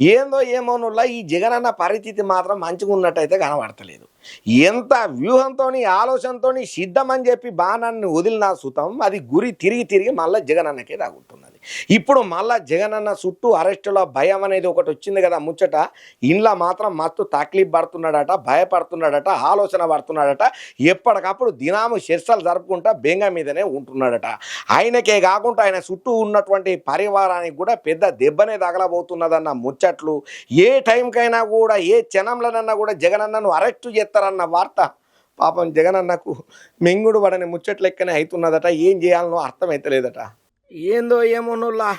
ఏందో ఏమోనుల్లా ఈ జగనన్న పరిస్థితి మాత్రం మంచిగా ఉన్నట్టయితే కనబడతలేదు. ఎంత వ్యూహంతో ఆలోచనతో సిద్ధమని చెప్పి బాణాన్ని వదిలిన సుతం అది గురి తిరిగి తిరిగి మళ్ళీ జగనన్నకే తాగుతున్నది ఇప్పుడు మళ్ళా అన్న చుట్టూ అరెస్టుల భయం అనేది ఒకటి వచ్చింది కదా ముచ్చట. ఇంట్లో మాత్రం మస్తు తక్లీఫ్ పడుతున్నాడట భయపడుతున్నాడట ఆలోచన పడుతున్నాడట. ఎప్పటికప్పుడు దినాము చర్చలు జరుపుకుంటా బెంగ మీదనే ఉంటున్నాడట. ఆయనకే కాకుండా ఆయన చుట్టూ ఉన్నటువంటి పరివారానికి కూడా పెద్ద దెబ్బనే తగలబోతున్నదన్న ముచ్చట్లు. ఏ టైంకైనా కూడా ఏ క్షణంలోనన్నా కూడా జగనన్నను అరెస్టు చేస్తారన్న వార్త. పాపం జగనన్నకు మింగుడు పడని ముచ్చట్లెక్కనే అవుతున్నదట. ఏం చేయాలనో అర్థమైతలేదట. ఏందో ఏమోనుల్లా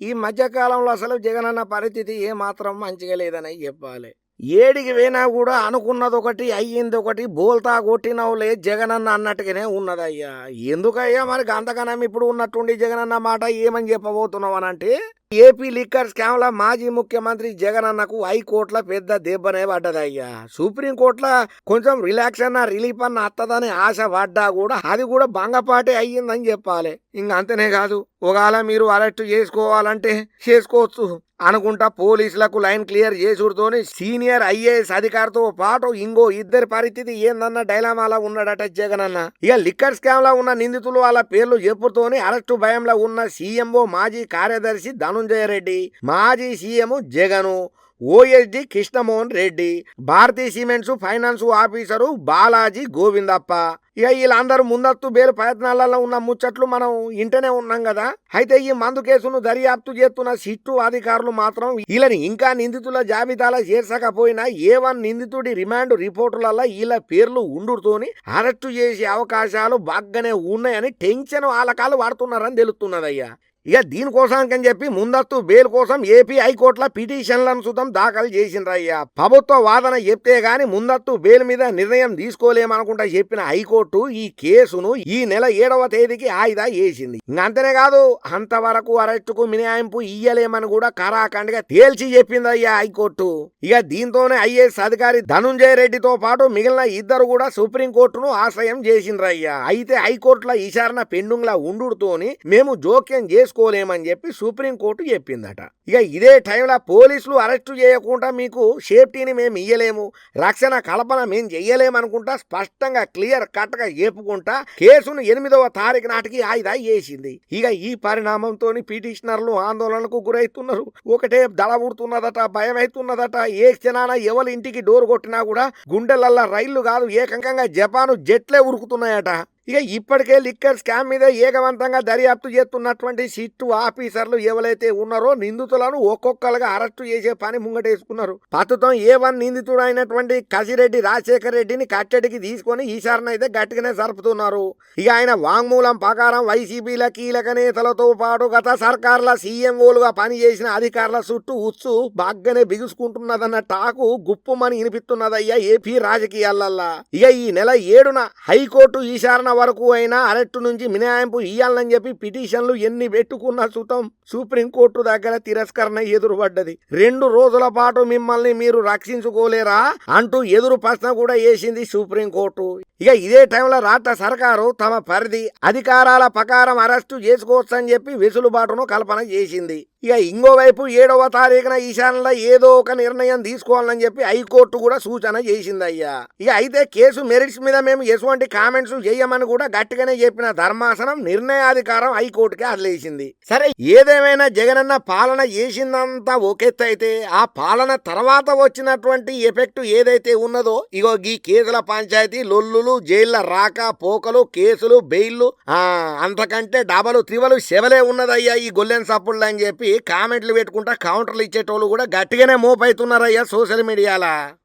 ఈ మధ్యకాలంలో అసలు జగనన్న పరిస్థితి ఏమాత్రం మంచిగా లేదని చెప్పాలి. ఏడికి పోయినా కూడా అనుకున్నది ఒకటి అయ్యింది ఒకటి బోల్తా కొట్టినవులే జగనన్న అన్నట్టుగానే ఉన్నదయ్యా. ఎందుకయ్యా మరి గంతకనం ఇప్పుడు ఉన్నట్టుండి జగనన్న మాట ఏమని చెప్పబోతున్నావు అని అంటే ఏపీ లిక్కర్ స్కామ్ మాజీ ముఖ్యమంత్రి జగనన్నకు హైకోర్టుల పెద్ద దెబ్బనే పడ్డదయ్యా. సుప్రీంకోర్టుల కొంచెం రిలాక్స్ అన్న రిలీఫ్ అన్న అత్తదని ఆశ పడ్డా కూడా అది కూడా భంగపాటే అయ్యిందని చెప్పాలి. ఇంక అంతనే కాదు ఒకవేళ మీరు అరెస్ట్ చేసుకోవాలంటే చేసుకోవచ్చు. అనుకుంటా పోలీసులకు లైన్ క్లియర్ చేసుడుతోని సీనియర్ ఐఏఎస్ అధికారితో పాటు ఇంకో ఇద్దరి పరిస్థితి ఏందన్న డైలామాలా ఉన్నాడట జగన్ అన్న ఇక లిక్కర్ స్కామ్లో ఉన్న నిందితులు వాళ్ళ పేర్లు చెప్పుతోని అరెస్టు భయంలో ఉన్న సీఎంఓ మాజీ కార్యదర్శి ధనుంజయ రెడ్డి మాజీ CM Jagan OSD Krishnamohan Reddy Bharathi cements finance officer Balaji Govindappa. ఇక వీళ్ళందరూ ముందస్తు బేలు ప్రయత్నాలలో ఉన్న ముచ్చట్లు మనం ఇంటనే ఉన్నాం కదా. అయితే ఈ మందు కేసును దర్యాప్తు చేస్తున్న సిట్టు అధికారులు మాత్రం వీళ్ళని ఇంకా నిందితుల జాబితాలో చేర్చకపోయినా ఏ వన్ నిందితుడి రిమాండ్ రిపోర్టులలో వీళ్ళ పేర్లు ఉండుతోని అరెస్టు చేసే అవకాశాలు బాగానే ఉన్నాయని టెన్షన్ ఆలకాలు వాడుతున్నారని తెలుస్తున్నదయ్యా. ఇక దీనికోసానికని చెప్పి ముందస్తు బెయిల్ కోసం ఏపీ హైకోర్టులో పిటిషన్లను సుతం దాఖలు చేసిండ్రయ్యా ప్రభుత్వ వాదన చెప్తే గాని ముందస్తు బెయిల్ మీద నిర్ణయం తీసుకోలేమనుకుంటా చెప్పిన హైకోర్టు ఈ కేసును ఈ నెల ఏడవ తేదీకి ఆయిదా వేసింది అంతనే కాదు అంతవరకు అరెస్టుకు మినహాయింపు ఇయ్యలేమని కూడా కరాఖండ్గా తేల్చి చెప్పిందయ్యా హైకోర్టు. ఇక దీంతోనే ఐఏఎస్ అధికారి ధనుంజయ రెడ్డితో పాటు మిగిలిన ఇద్దరు కూడా సుప్రీంకోర్టును ఆశ్రయం చేసిండ్రయ్యా అయితే హైకోర్టులో విచారణ పెండింగ్లా ఉండుతోని మేము జోక్యం చేసుకోలేమని చెప్పి సుప్రీంకోర్టు చెప్పిందట. ఇక ఇదే టైంలో పోలీసులు అరెస్టు చేయకుండా మీకు సేఫ్టీని మేము ఇయ్యలేము రక్షణ కల్పన మేము చెయ్యలేమనుకుంటా స్పష్టంగా క్లియర్ కట్గా చెప్పుకుంటా కేసును ఎనిమిదవ తారీఖు నాటికి ఆయుధ వేసింది ఇక ఈ పరిణామంతో పిటిషనర్లు ఆందోళనకు గురవుతున్నారు ఒకటే దళబుడుతున్నదట భయం అవుతున్నదట ఏ క్షణాన ఎవరి ఇంటికి డోర్ కొట్టినా కూడా గుండెలల్లా రైళ్ళు కాదు ఏకంగా జపాను జెట్లే ఉరుకుతున్నాయట. ఇక ఇప్పటికే లిక్కర్ స్కామ్ మీద ఏకవంతంగా దర్యాప్తు చేస్తున్నటువంటి సిట్టు ఆఫీసర్లు ఎవరైతే ఉన్నారో నిందితులను ఒక్కొక్కరుగా అరెస్టు చేసే పని ముంగటేసుకున్నారు. ప్రస్తుతం ఏ వన్ నిందితుడు అయినటువంటి కసిరెడ్డి రాజశేఖర్ రెడ్డిని కట్టడికి తీసుకొని ఈసారిన అయితే గట్టిగానే జరుపుతున్నారు. ఇక ఆయన వాంగ్మూలం ప్రకారం వైసీపీల కీలక నేతలతో పాటు గత సర్కార్ల సీఎంఓలుగా పనిచేసిన అధికారుల చుట్టూ ఉత్సు బాగానే బిగుసుకుంటున్నదన్న టాకు గుప్పుమని వినిపిస్తున్నదయ్యా ఏపీ రాజకీయాలల్లా. ఇక ఈ నెల ఏడున హైకోర్టు ఈశారణ వరకు అయినా అరెస్టు నుంచి మినహాయింపు ఇయ్యాలని చెప్పి పిటిషన్లు ఎన్ని పెట్టుకున్న సుతం సుప్రీంకోర్టు దగ్గర తిరస్కరణ ఎదురుపడ్డది. రెండు రోజుల పాటు మిమ్మల్ని మీరు రక్షించుకోలేరా? అంటూ ఎదురు ప్రశ్న కూడా వేసింది సుప్రీంకోర్టు. ఇక ఇదే టైంలో రాష్ట్ర సర్కారు తమ పరిధి అధికారాల ప్రకారం అరెస్టు చేసుకోవచ్చని చెప్పి వెసులుబాటును కల్పన చేసింది. ఇక ఇంకోవైపు ఏడవ తారీఖున ఈశాన్యంలో ఏదో ఒక నిర్ణయం తీసుకోవాలని చెప్పి హైకోర్టు కూడా సూచన చేసింది అయ్యా ఇక అయితే కేసు మెరిట్స్ మీద మేము ఎటువంటి కామెంట్స్ చేయమని కూడా గట్టిగానే చెప్పిన ధర్మాసనం నిర్ణయాధికారం హైకోర్టుకి అదిలేసింది. సరే ఏదేమైనా జగనన్న పాలన చేసిందంతా ఒకెత్తు అయితే ఆ పాలన తర్వాత వచ్చినటువంటి ఎఫెక్ట్ ఏదైతే ఉన్నదో ఇగో ఈ కేసుల పంచాయతీ లొల్లులు జైళ్ళ రాక పోకలు కేసులు బెయిల్లు అంతకంటే డబలు త్రివలు శవలే ఉన్నదయ్యా ఈ గొల్లెన్ సప్పుళ్ళు అని చెప్పి కామెంట్లు పెట్టుకుంటా కౌంటర్లు ఇచ్చేటోళ్ళు కూడా గట్టిగానే మోపైతున్నారయ్యా సోషల్ మీడియాలా.